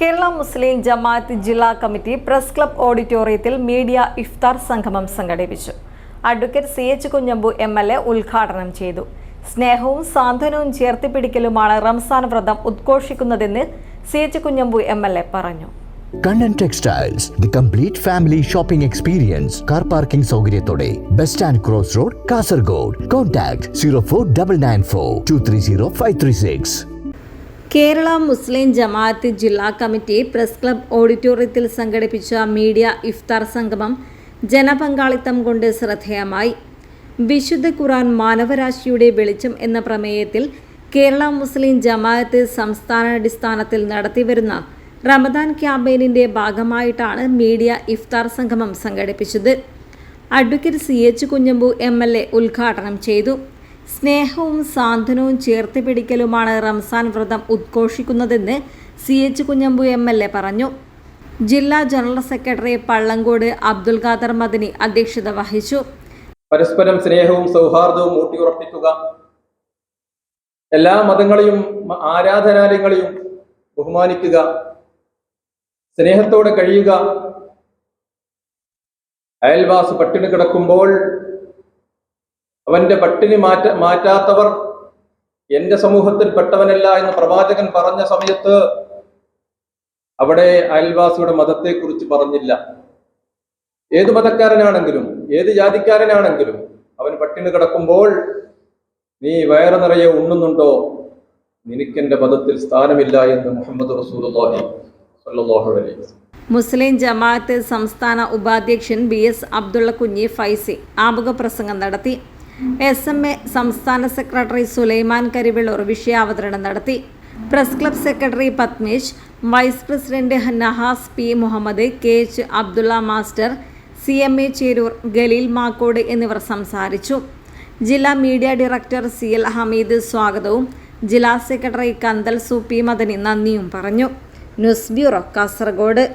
കേരള മുസ്ലിം ജമാഅത്ത് ജില്ലാ committee press club ഓഡിറ്റോറിയത്തിൽ media ഇഫ്താർ സംഗമം സംഘടിപ്പിച്ചു. Advocate C H Kunhambu M L A ഉദ്ഘാടനം ചെയ്തു. സ്നേഹവും സാന്ത്വനവും ചേർത്തിപ്പിടിക്കലുമാണ് റംസാൻ വ്രതം ഉദ്ഘോഷിക്കുന്നതെന്ന് C H Kunhambu M L A പറഞ്ഞു. Kannan textiles the complete family shopping experience car parking സൗകര്യത്തോടെ bus stand cross road Kasaragod contact zero four double nine four two three zero five three six Kerala Muslim Jamaath ജില്ലാ committee press club ഓഡിറ്റോറിയത്തിൽ സംഘടിപ്പിച്ച media ഇഫ്താർ സംഗമം ജനപങ്കാളിത്തം കൊണ്ട് ശ്രദ്ധേയമായി. വിശുദ്ധ ഖുറാൻ മാനവരാശിയുടെ വെളിച്ചം എന്ന പ്രമേയത്തിൽ കേരള മുസ്ലിം ജമാഅത്ത് സംസ്ഥാനാടിസ്ഥാനത്തിൽ നടത്തിവരുന്ന റമദാൻ ക്യാമ്പയിനിന്റെ ഭാഗമായിട്ടാണ് മീഡിയ ഇഫ്താർ സംഗമം സംഘടിപ്പിച്ചത്. Advocate C H Kunhambu M L A ഉദ്ഘാടനം ചെയ്തു. സ്നേഹവും സാന്ത്വനവും ചേർത്ത് പിടിക്കലുമാണ് റംസാൻ വ്രതം ഉദ്ഘോഷിക്കുന്നതെന്ന് C H Kunhambu M L A പറഞ്ഞു. ജില്ലാ ജനറൽ സെക്രട്ടറി പള്ളങ്കോട് അബ്ദുൽ ഖാദർ മദനി അധ്യക്ഷത വഹിച്ചു. പരസ്പരം സ്നേഹവും സൗഹാർദ്ദവും ഊട്ടിയുറപ്പിക്കുക. എല്ലാ മതങ്ങളെയും ആരാധനാലയങ്ങളെയും ബഹുമാനിക്കുക. സ്നേഹത്തോടെ കഴിയുക. അയൽവാസ് പട്ടിണി കിടക്കുമ്പോൾ അവന്റെ പട്ടിണി മാറ്റ മാറ്റാത്തവർ എന്റെ സമൂഹത്തിൽ പെട്ടവനല്ല എന്ന് പ്രവാചകൻ പറഞ്ഞ സമയത്ത് അവിടെ അയൽവാസിയുടെ മതത്തെക്കുറിച്ച് പറഞ്ഞില്ല. ഏത് മതക്കാരനാണെങ്കിലും ഏത് ജാതിക്കാരനാണെങ്കിലും അവൻ പട്ടിണി കിടക്കുമ്പോൾ നീ വയറ് നിറയെ ഉണ്ണുന്നുണ്ടോ? നിനക്കെന്റെ മതത്തിൽ സ്ഥാനമില്ല എന്ന് മുഹമ്മദ് റസൂലുള്ളാഹി സ്വല്ലല്ലാഹു അലൈഹി മുസ്ലിം ജമാഅത്ത് സംസ്ഥാന ഉപാധ്യക്ഷൻ ബി എസ് അബ്ദുള്ള കുഞ്ഞി ഫൈസി ആമുഖ പ്രസംഗം നടത്തി. എസ് എം എ സംസ്ഥാന സെക്രട്ടറി സുലൈമാൻ കരിവിളൂർ വിഷയാവതരണം നടത്തി. Press club secretary Padmesh vice president Nahas P Muhammad K H Abdulla master C M A Cheroor Galeel Makkode എന്നിവർ സംസാരിച്ചു. ജില്ലാ media director C L Hameed സ്വാഗതവും ജില്ലാ സെക്രട്ടറി കന്തൽ സു പി മദനി നന്ദിയും പറഞ്ഞു. News bureau Kasaragod.